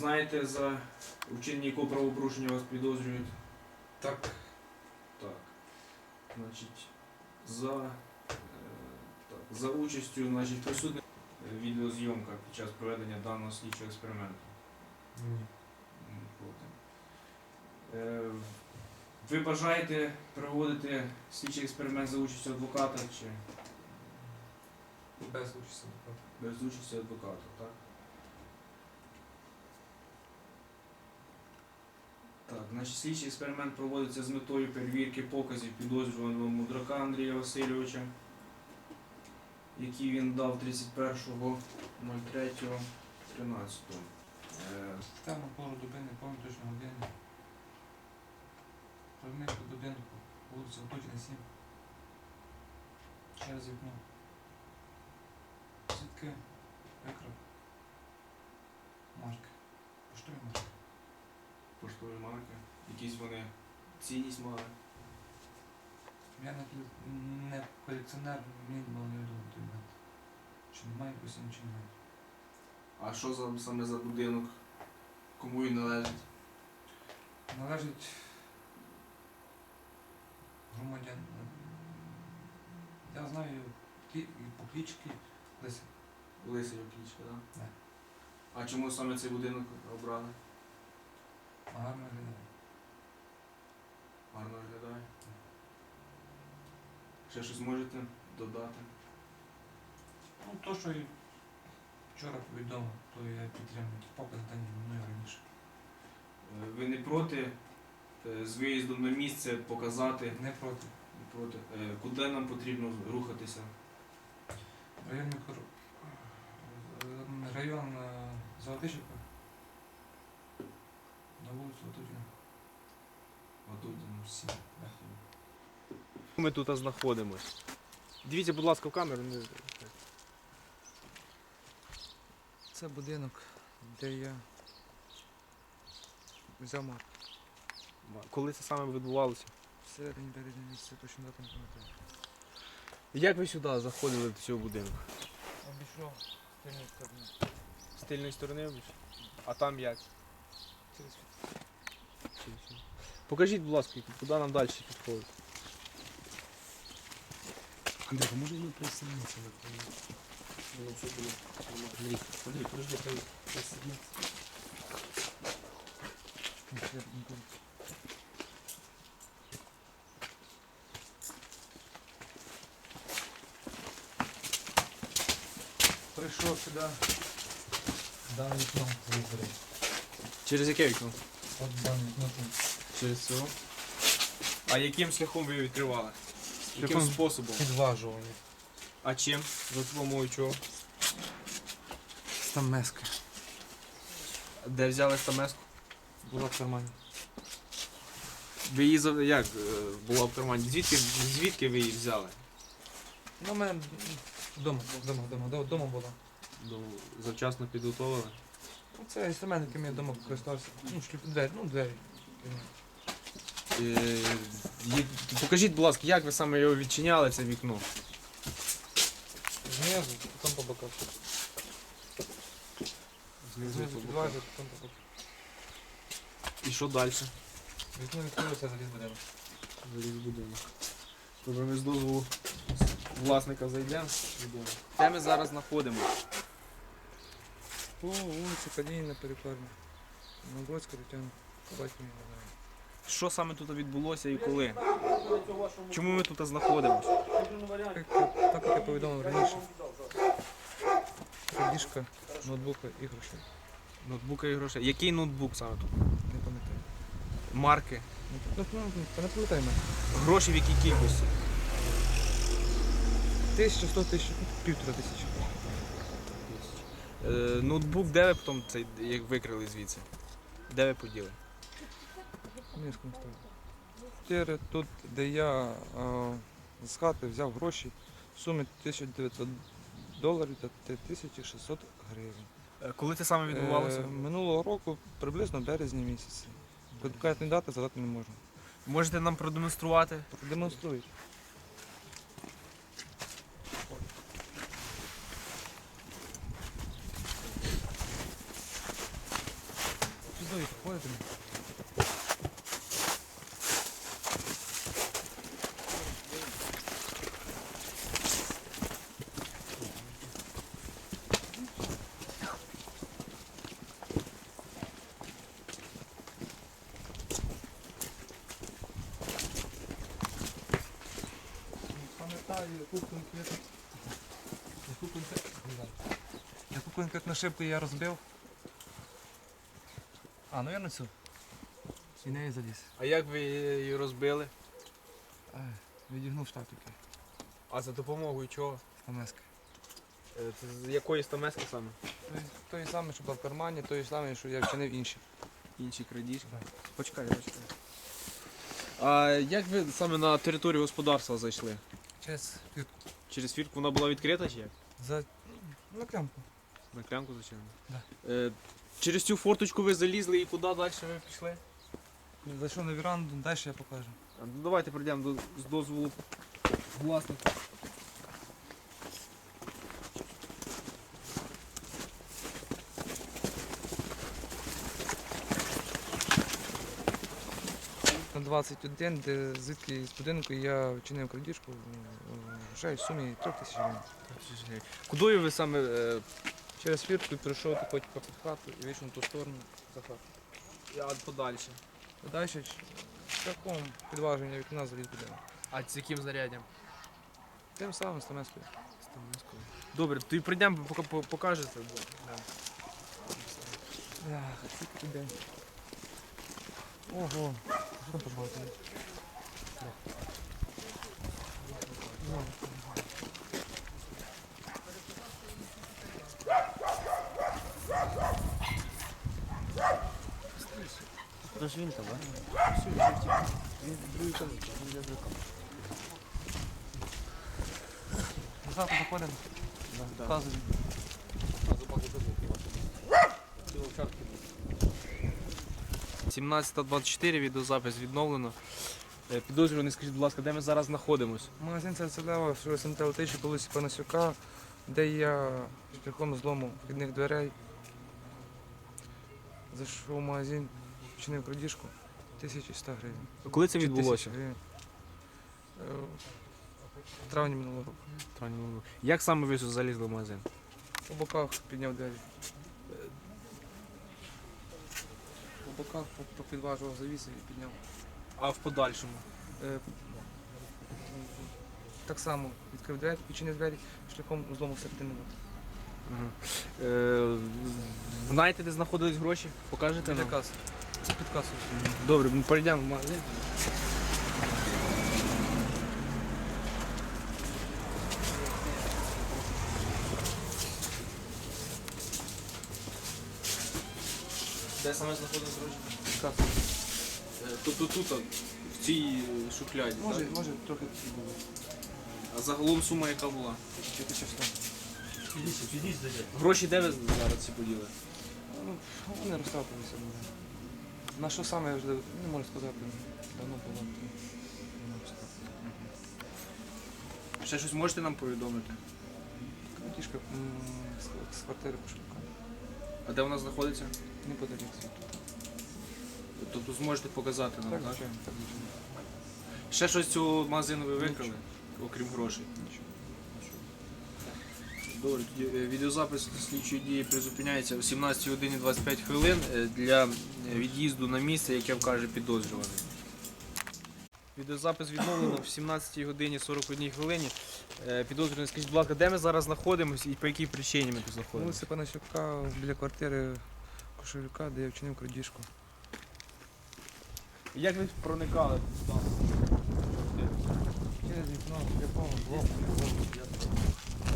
Знаєте, за вчинення якого правопорушення вас підозрюють? Так. Так. Значить, за, е, так, за участю значить, присутня е, відеозйомка під час проведення даного слідчого експерименту. Ні. М, проти. Е, ви бажаєте проводити слідчий експеримент за участю адвоката чи Без участі адвоката. без участі адвоката, так? Так, значить, слідчий експеримент проводиться з метою перевірки показів підозрюваного мудрака Андрія Васильовича, які він дав 31.03.13. Е, Тема пору доби, не пам'ятаю точно години. Розмітку будинку, вулиця Отутіна 7. Через вікно. Сітки, викрав. Марки. Поштові марки. Поштові марки, якісь вони цінність мали. Я не, коле- не колекціонер, мені було невідомо той момент. Чи немає якось, чи немає. А що за, саме за будинок? Кому він належить? Належить громадян. Я знаю ті- по кличці Лися. Лисий Оклічка, так? Так. А чому саме цей будинок обрали? Гарно виглядає. Гарно виглядає. Ще щось можете додати? Ну, то, що і вчора повідомив, то я підтримую. Показ дані мною раніше. Е, Ви не проти е, з виїздом на місце показати, Не проти. не проти, е, куди нам потрібно рухатися? Район мікро... е, Район Золотишівка. Ми тут знаходимось. Дивіться, будь ласка, в камеру. Не... Це будинок, де я взяв марк. Коли це саме відбувалося? В середині березня місяця точно дату не пам'ятаю. Як ви сюди заходили до цього будинку? Обійшов з тильної сторони. З тильної сторони обійшли? А там як? Через Покажіть, будь ласка, куди нам далі підходити. Андрей, а може ми присоединитися на Андрій, Андрій, подожди, хай присоединиться. Прийшов сюди. Дане вікно. Через яке вікно? Через цього. А яким шляхом ви відкривали? Яким Шляхом- способом? Підважування. А чим? За допомогою чого? Стамеска. Де взяли стамеску? Була в кармані. Ви її за- як е, була в кармані? Звідки, звідки ви її взяли? Ну, у мене вдома, вдома, вдома, вдома була. Ну, завчасно підготовили. Ну, Це інструмент, яким я вдома користався. Ну, шлюп, двері, ну, двері. Е, є- Покажіть, будь ласка, як ви саме його відчиняли, це вікно? Знизу, потім по боках. Знизу підважу, потім по боках. І що далі? Вікно відкрилося, заліз будинок. Заліз будинок. Добре, ми з дозволу власника зайдемо. Де ми зараз знаходимося? По вулиці Калініна перекладна. Новгородська Тетяна. Знаю. Що саме тут відбулося і коли? Чому ми тут знаходимося? Так, так як я повідомив раніше. Крадіжка, ноутбука і грошей. Ноутбука і грошей. Який ноутбук саме тут? Не пам'ятаю. Марки. Ну, ну, ну, не пам'ятаю мене. Гроші в якій кількості? Тисяча, сто тисяч, півтора тисячі. Е, ноутбук, де ви потім цей як викрили звідси? Де ви поділи? Низькому ставлю. Тут, де я а, з хати взяв гроші в сумі 1900 доларів та 3600 гривень. Е, Коли це саме відбувалося? Е, минулого року, приблизно в березні місяці. Конкретні дати задати не можна. Можете нам продемонструвати? Демонструють. Готові підходити. Яку конкретно. Шибку я розбив. А, ну я на цю. І неї заліз. А як ви її розбили? Ай, Відігнув штатики. А за допомогою чого? Стамески. Е, Це з якої стамески саме? Той, той самий, що був в кармані, той самий, що я вчинив інші. Інші крадіжки. Почекай, почекай. А як ви саме на територію господарства зайшли? Через фіртку. Через фіртку вона була відкрита чи як? За... На клямку. На клямку, звичайно. Да. Е, через цю форточку ви залізли і куди далі ви пішли? Зайшов на віранду, далі я покажу. Ну, давайте прийдемо до, з дозволу власника. На 21, де звідки з будинку я вчинив крадіжку, е, вже в сумі 3 тисяч гривень. Куди ви саме е, Через фіртку прийшов такий по під хату і вийшов на ту сторону за хату. а подальше? Далі шляхом підваження вікна заліз будинок. А з яким заряддям? Тим самим стамескою. Добре, то і прийдемо, поки по- покажете. Ах, день. Ого, що тут багато? Хто ж він там, а? Завтра заходимо. Вказуємо. 17.24 відеозапис відновлено. Е, Підозрюваний, скажіть, будь ласка, де ми зараз знаходимось? Магазин Царцелева, що СМТ Летичі, колись Панасюка, де я шляхом злому вхідних дверей зайшов в магазин, вчинив крадіжку 1100 гривень. Коли це Чи відбулося? 1000 гривень. Е, В травні минулого року. Минулого. Як саме ви залізли в магазин? У боках підняв двері. У боках попідважував завіси і підняв. А в подальшому? Е, Так само відкрив двері, відчинив двері шляхом злому середини. Ага. Е, знаєте, де знаходились гроші? Покажете Біля нам? каси. Під касою. Добре, ми перейдемо в магазин. Де саме знаходились гроші? Під. Тобто тут, в цій шухляді. Може, так? може трохи такі було. А загалом сума яка була? Щось там? Гроші де ви зараз ці поділи? Ну, вони розтрапилися. ну. На що саме я вже не можу сказати. Давно було. не можу сказати. Ще щось можете нам повідомити? Крадіжка м, з- з квартири пошукав. А де вона знаходиться? Неподалік звідти. Тобто зможете показати нам, Так, так? звичайно, так, звичайно. Ще щось з цього магазину ви викрали, окрім грошей? Нічого. Добре, тоді е, відеозапис слідчої дії призупиняється о 17 годині 25 хвилин е, для від'їзду на місце, яке вкаже підозрюваний. Відеозапис відновлено в 17 годині 41 хвилині. Е, Підозрюваний, скажіть, будь ласка, де ми зараз знаходимося і по якій причині ми тут знаходимося? Вулиця Панасюка біля квартири Кошелюка, де я вчинив крадіжку. Як ви проникали туди? Через вікно, шляхом, блоком,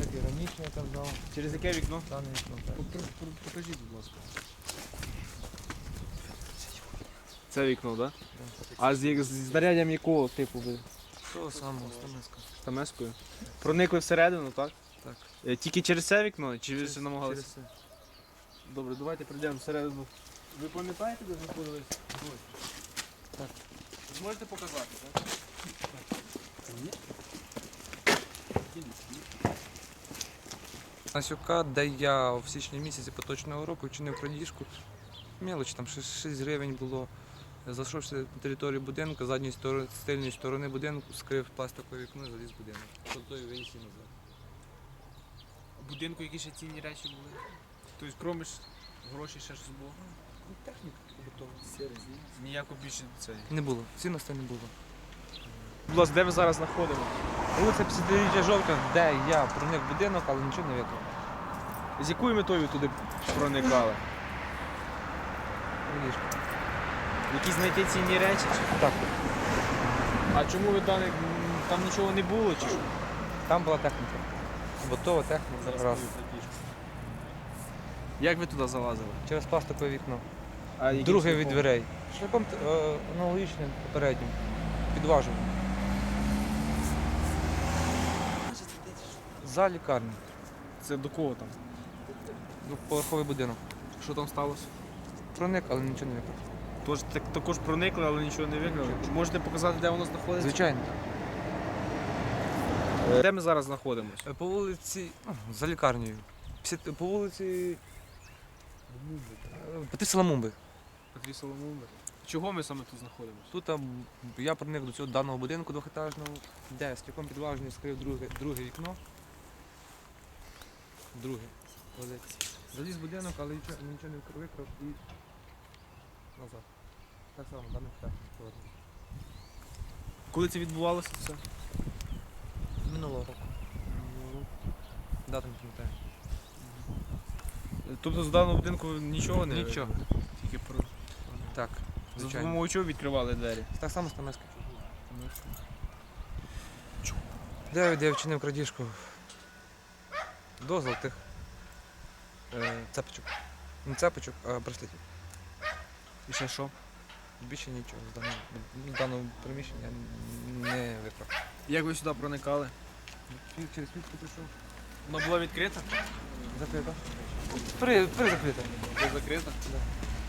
як і раніше я там дав, Через яке вікно? дане вікно. так. Покажіть, будь ласка. Це вікно, так? А з, з знаряддям якого типу ви? Того самого, Стамеска. Стамескою? Проникли всередину, так? Так. Е, Тільки через це вікно? Чи ви ще намагалися? через це. Добре, давайте прийдемо всередину. Ви пам'ятаєте, де знаходились? Так. Зможете показати, так? Панасюка, де я в січні місяці поточного року вчинив крадіжку мелочі, там 6, 6 гривень було. Зайшовши на територію будинку, з задньої сторони, з тильної сторони будинку, скрив пластикове вікно і заліз в будинок. Тобто і виніс і назад. В будинку які ще цінні речі були? Тобто, крім ж грошей ще щось було? Техніка побутова. Ніяко більше це. Не було, цінностей не було. Будь ласка, де ми зараз знаходимо? Вулиця 50 жовтня, де я проник в будинок, але нічого не викрав. З якою метою туди проникали? Ліжко. Якісь знайти цінні речі? Так, А чому ви там, там нічого не було? Чи що? там була техніка. Готова техніка. Раз. Як ви туди залазили? Через пластикове вікно. А яким Друге від шляхом? дверей. Шляхом е, аналогічним попереднім. Підважив. За лікарню. Це до кого там? Двоповерховий будинок. Що там сталося? Проник, але нічого не викрав. Тож так, також проникли, але нічого не викрали. Можете показати, де воно знаходиться? Звичайно. Е, Де ми зараз знаходимося? Е, По вулиці. ну, За лікарнею. По вулиці. е, Петри Соломумби. Петрі. Чого ми саме тут знаходимося? Тут там, я проник до цього даного будинку двохетажного, де стіком підваження скрив друге, друге вікно. Друге. велике. Заліз в будинок, але нічого, нічого не вкр- викрав і. Так само. Коли це відбувалося все? Минулого року. Дату не пам'ятаю. Тобто з даного будинку нічого не Нічого. Тільки про. Так, За звичайно. допомогою чого відкривали двері? Так само Стамеська. Де, де я вчинив крадіжку? До золотих е, цепочок. Не цепочок, а браслетів. І ще що? Більше нічого з даного, з даного приміщення не викрав. Як ви сюди проникали? Через квітку прийшов. Воно було відкрите? Закрито. При, при закрите. Було закрите? Да.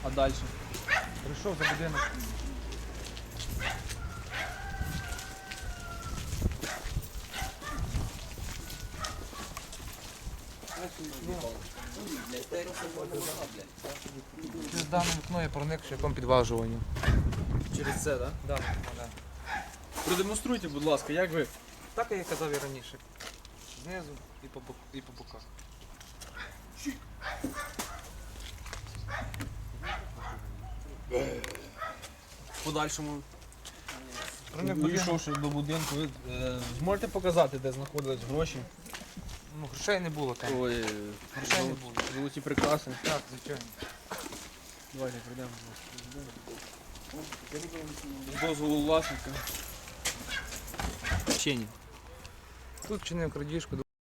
А далі? Прийшов за будинок. Через дане вікно я проник шляхом підважування. Через це, так? Да, да. Продемонструйте, будь ласка, як ви. Так як я казав і раніше. Знизу і по, бок, і по боках. В подальшому, Проник до будинку, ви е, зможете показати, де знаходились гроші? Ну, грошей не було там. Ой, Грошей не було. золоті прикраси. Так, звичайно. Давайте прийдемо. З дозволу власника. Вчені. Тут чинив крадіжку,